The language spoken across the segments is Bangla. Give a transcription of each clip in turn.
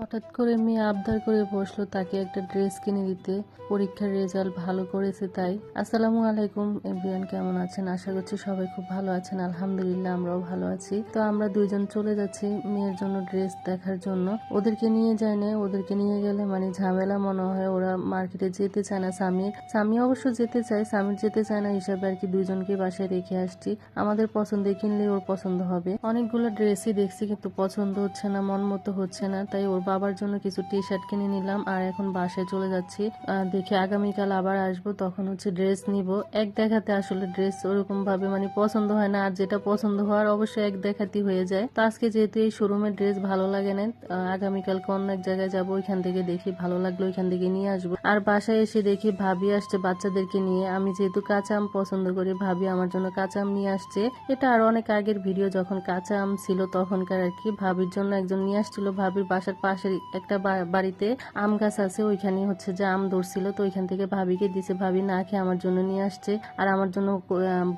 হঠাৎ করে মেয়ে আবদার করে বসল তাকে একটা ড্রেস কিনে দিতে। পরীক্ষার রেজাল্ট ভালো করেছে তাই। আসসালামু আলাইকুম, এভরিওয়ান কেমন আছেন? আশা করছি সবাই খুব ভালো আছেন। আলহামদুলিল্লাহ, আমরাও ভালো আছি। তো আমরা দুইজন চলে যাচ্ছি মেয়ের জন্য ড্রেস দেখার জন্য। ওদেরকে নিয়ে যায় না, ওদেরকে নিয়ে গেলে মানে ঝামেলা মনে হয়, ওরা মার্কেটে যেতে চায় না। স্বামী স্বামী অবশ্য যেতে চায় স্বামীর যেতে চায় না হিসাবে আর কি দুইজনকে বাসায় রেখে আসছি। আমাদের পছন্দে কিনলে ওর পছন্দ হবে। অনেকগুলো ড্রেসই দেখছি কিন্তু পছন্দ হচ্ছে না মন মতো হচ্ছে না, তাই ওর বাবার জন্য কিছু টি শার্ট কিনে নিলাম আর এখন বাসায় চলে যাচ্ছি। দেখি আগামীকাল আবার আসব, তখন হচ্ছে ড্রেস নিব। এক দেখাতে আসলে ড্রেস ওরকম ভাবে মানে পছন্দ হয় না, আর যেটা পছন্দ হওয়ার অবশ্যই এক দেখাতেই হয়ে যায়। তো আজকে যেহেতু এই শোরুমের ড্রেস ভালো লাগে না আগামীকালকে অন্য এক জায়গায় যাব, ওইখান থেকে দেখি ভালো লাগল ওইখান থেকে নিয়ে আসব। আর বাসায় এসে দেখি ভাবি আসছে বাচ্চাদেরকে নিয়ে। আমি যেহেতু কাঁচা আম পছন্দ করি, ভাবি আমার জন্য কাঁচা আম নিয়ে আসছে। এটা আর অনেক আগের ভিডিও যখন কাঁচা আম ছিল তখনকার আর কি। ভাবির জন্য একজন নিয়ে আসছিল, ভাবির বাসার পাশের একটা বাড়িতে আম গাছ আছে ওইখানে হচ্ছে যে আম ধরছিল। তো ওইখান থেকে ভাবিকে দিছে, ভাবি না খেয়ে আমার জন্য নিয়ে আসছে। আর আমার জন্য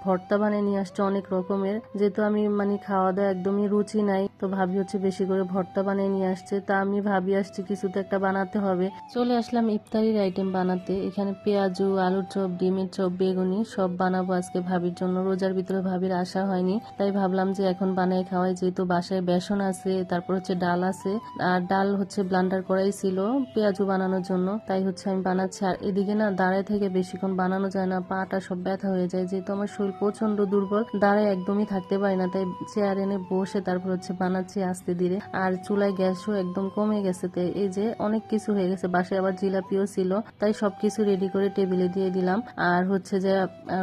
ভর্তা বানিয়ে নিয়ে আসছে অনেক রকমের। যেহেতু আমি মানে খাওয়া দাওয়া একদমই রুচি নাই, তো ভাবি হচ্ছে বেশি করে ভর্তা বানিয়ে নিয়ে আসছে। তা আমি ভাবি আসছি কিছু তো একটা বানাতে হবে। চলে আসলাম ইফতারির আইটেম বানাতে। এখানে পেঁয়াজু, আলুর চপ, ডিমের চপ, বেগুনি সব বানাবো আজকে ভাবির জন্য। রোজার ভিতরে ভাবির আসা হয়নি, তাই ভাবলাম যে এখন বানাই খাওয়াই। যেহেতু বাসায় বেসন আছে, তারপর হচ্ছে ডাল আছে। আর ডাল হচ্ছে ব্লান্ডার করাই ছিল পেঁয়াজু বানানোর জন্য। তাই হচ্ছে আমি বানাচ্ছি। আর এদিকে না, দাঁড়ায় থেকে বেশিক্ষণ বানানো যায় না, পাটা সব ব্যথা হয়ে যায়। যেহেতু আমার শরীর প্রচণ্ড দুর্বল, দাঁড়ায় একদমই থাকতে পারি না, তাই চেয়ার এনে বসে তারপর হচ্ছে বানাচ্ছি আস্তে ধীরে। আর চুলায় গ্যাসও একদম কমে গেছে, তাই এই যে অনেক কিছু হয়ে গেছে। বাসায় আবার জিলাপিও ছিল, তাই সবকিছু রেডি করে টেবিলে দিয়ে দিলাম। আর হচ্ছে যে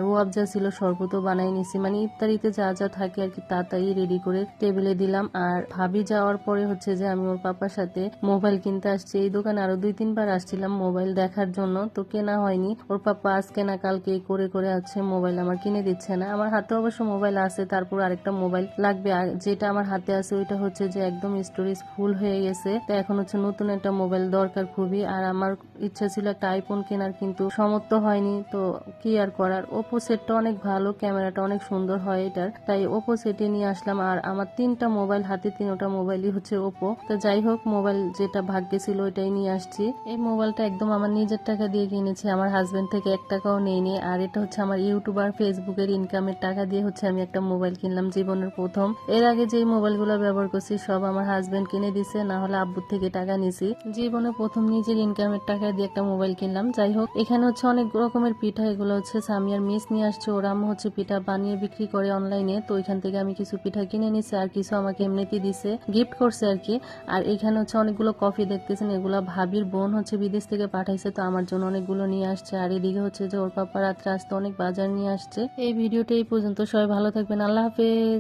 রুয়াবজা ছিল শরবতও বানাই নিছি। মানে ইফতারিতে যা যা থাকে আর কি তাড়াতাড়ি রেডি করে টেবিলে দিলাম। আর ভাবি যাওয়ার পরে হচ্ছে যে, আমি ওর পাপার সাথে মোবাইল কিনতে আসছি। এই দোকানে আরও দুই, তিনবার আসছিলাম মোবাইল দেখার জন্য। তো কেনা হয়নি। ওর পাপা আজ কেনা কালকে করে করে আছে মোবাইল আমার কিনে দিচ্ছে না। আমার হাতে অবশ্য মোবাইল আছে, তারপর আরেকটা মোবাইল লাগবে। যেটা আমার হাতে আছে, ওইটা হচ্ছে যে একদম স্টোরেজ ফুল হয়ে গেছে। তো এখন হচ্ছে নতুন একটা মোবাইল দরকার খুবই। আর আমার ইচ্ছা ছিল একটা আইফোন কেনার, কিন্তু সমর্থ হয়নি। তো কি আর করার? ওপো সেটটা অনেক ভালো, ক্যামেরাটা অনেক সুন্দর হয় এটার। তাই ওপো সেটে নিয়ে আসলাম। আর আমার তিনটা মোবাইল, হাতে তিনটা মোবাইলই হচ্ছে ওপো তো যাই হোক মোবাইল যেটা ভাগ্যে ছিল ওইটাই নিয়ে আসছি। এই মোবাইলটা একদম আমার নিজের টাকা দিয়ে কিনেছি, আমার হাজব্যান্ড থেকে এক টাকাও নেইনি আর এটা হচ্ছে আমার ইউটিউব আর ফেসবুকের ইনকামের টাকা দিয়ে হচ্ছে আমি একটা মোবাইল কিনলাম জীবনের প্রথম। এর আগে যেই মোবাইলগুলো ব্যবহার করছি, সব আমার হাজব্যান্ড কিনে দিছে, না হলে আব্বুর থেকে টাকা নিছি। জীবনে প্রথম নিজের ইনকামের টাকা দিয়ে একটা মোবাইল কিনলাম। যাই হোক, এখানে হচ্ছে অনেক রকমের পিঠা, এগুলো হচ্ছে সামিয়ার মিস নিয়ে আসছে। ওরা হচ্ছে পিঠা বানিয়ে বিক্রি করে অনলাইনে তো ওইখান থেকে আমি কিছু পিঠা কিনে নিছি, আর কিছু আমাকে এমনিতে দিছে গিফট করছে আর কি। আর এখানে হচ্ছে অনেকগুলো কফি দেখতেছেন, এগুলো ভাবির বোন হচ্ছে বিদেশ থেকে পাঠাইছে, তো আমার জন্য অনেকগুলো নিয়ে আসছে। আর এদিকে হচ্ছে যে ওর পাপা রাত্রে আসতে অনেক বাজার নিয়ে আসছে। এই ভিডিওটা এই পর্যন্ত, সবাই ভালো থাকবেন, আল্লাহ হাফেজ।